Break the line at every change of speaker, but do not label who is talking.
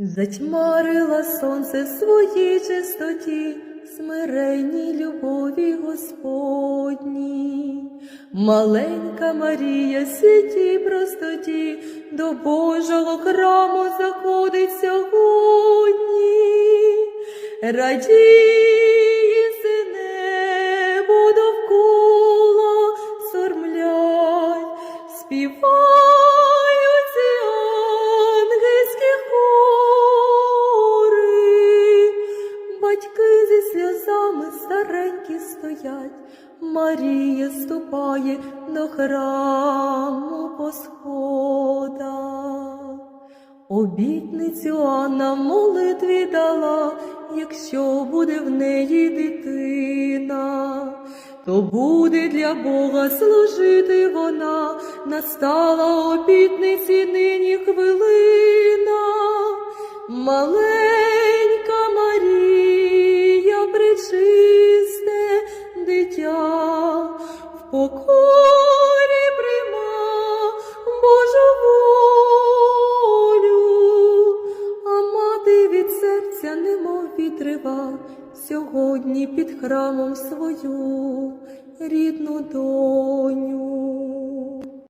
Затьмарила сонце в своїй чистоті, смиренній любові Господній. Маленька Марія, святій простоті, до Божого храму заходить сьогодні. Радіє небо довкола, сормлять, співають старенькі стоять, Марія ступає до храму по сходах. Обітницю Анна молитві дала, якщо буде в неї дитина, то буде для Бога служити вона, настала обітниці нині хвилина. Маленька покорі прийма Божу волю, а мати від серця, немов вітрива, сьогодні під храмом свою рідну доню.